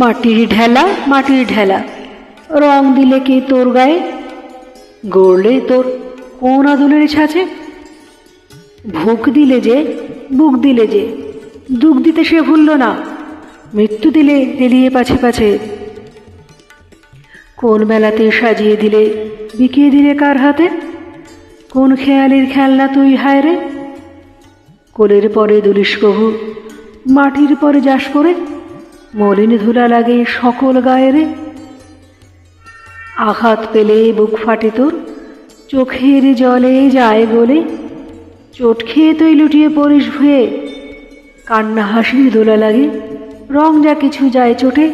মাটির ঢেলা মাটির ঢেলা। রং দিলে কে তোর গায়ে? গড়লে তোর কোন আদলের ছাছে ভুক দিলে যে, বুক দিলে যে দুঃখ দিতে সে ভুলল না। মৃত্যু দিলে লেলিয়ে পাছে পাছে। কোন বেলাতে সাজিয়ে দিলে, বিকিয়ে দিলে কার হাতে? কোন খেয়ালির খেলনা তুই হায় রে? কোলের পরে দুলিশ কহু মাটির পরে যাস করে মলিন ধুলা লাগে সকল গায়ে রে আঘাত পেলে বুক ফাটে তোর, চোখের জলে যায় গলে। চোট খেয়ে তুই লুটিয়ে পড়িস ভুয়ে, কান্না হাসির দোলা লাগে। রং যা কিছু যায় চোটে,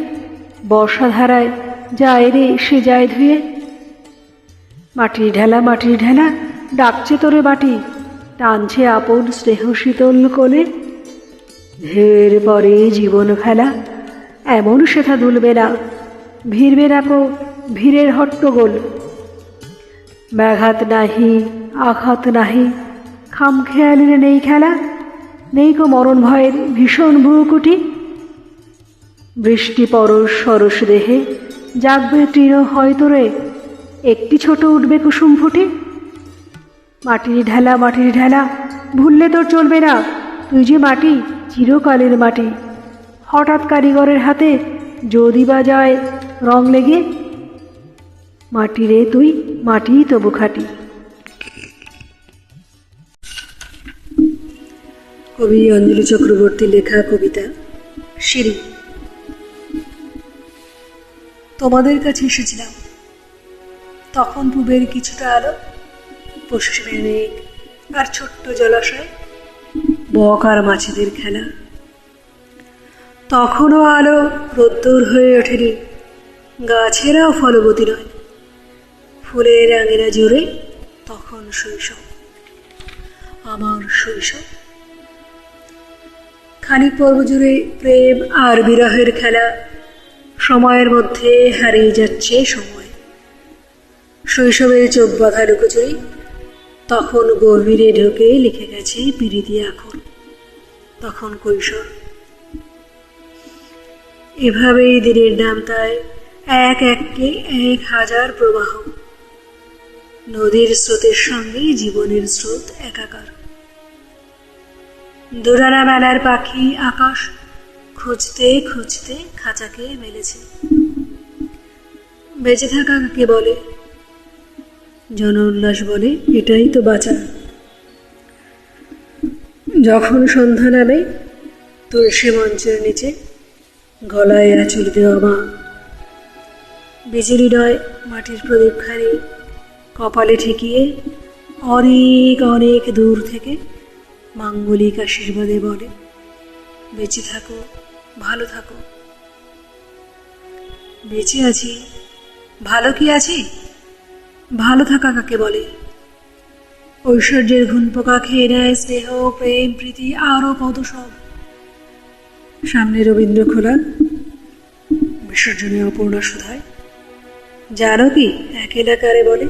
বর্ষা ধারায় যায় রে সে যায় ধুয়ে। মাটির ঢেলা মাটির ঢেলা, ডাকছে তোরে বাটি টানছে আপন স্নেহ শীতল কোলে। ঢের পরে জীবন ফেলা এমন সেথা দুলবে না। ভিড়বে না কো ভিড়ের হট্টগোল। ব্যাঘাত নাহি, আঘাত নাহি খাম খেয়ালির নেই খেলা, নেই কো মরণ ভয়ের ভীষণ ভ্রুকুটি। বৃষ্টি পরশ সরস দেহে, জাগবে তৃণ হয়তো রে, একটি ছোট উঠবে কুসুম ফুটে। মাটির ঢেলা মাটির ঢেলা, ভুললে তোর চলবে না, তুই যে মাটি, চিরকালের মাটি। হঠাৎ কারিগরের হাতে যদি বা যায় রং লেগে, মাটি রে তুই, মাটি তবু খাটি। কবি অঞ্জলি চক্রবর্তী লেখা কবিতা সিঁড়ি তোমাদের কাছে এসেছিলাম। তখন পূবের কিছুটা আলো পশ্চিমে মেঘ আর ছোট্ট জলাশয়, বক আর মাছেদের খেলা। তখনও আলো রোদ্দুর হয়ে ওঠেনি। গাছেরাও ফলবতী নয়। ফুলের আঙেরা জুড়ে তখন শৈশব, আমার শৈশব। খানিক পর্ব জুড়ে প্রেম আর বিরহের খেলা, সময়ের মধ্যে হারিয়ে যাচ্ছে সময়। শৈশবের চোখ বাঁধা লুকোচুরি, তখন গভীরে ঢুকে লিখে গেছে পিরিতি আখর তখন কৈশোর এভাবেই দিনের নামতায় এক এককে এক হাজার প্রবাহ। নদীর স্রোতের সঙ্গে জীবনের স্রোত একাকার। দুরানা মেলার পাখি আকাশ খুঁজতে খুঁজতে খাঁচাকে মেলেছে। বেঁচে থাকা কাকে বলে? জন উল্লাস বলে, এটাই তো বাঁচা যখন সন্ধ্যা নামে, তুলসী মঞ্চের নিচে গলায় আঁচল দেওয়া মা বিজুলি নয়, মাটির প্রদীপখানি। কপালে ঠেকিয়ে অনেক অনেক দূর থেকে মাঙ্গলিক আশীর্বাদে বলে, বেঁচে থাকো, ভালো থাকো। বেঁচে আছি। ভালো কি আছি? ভালো থাকা কাকে বলে? ঐশ্বর্যের ঘুন পোকা খেয়ে নেয় স্নেহ, প্রেম, প্রীতি আরও কত সব। সামনে রবীন্দ্র খোলা বিসর্জনীয় অপূর্ণা সুধায়। জানো কি এক এলাকারে বলে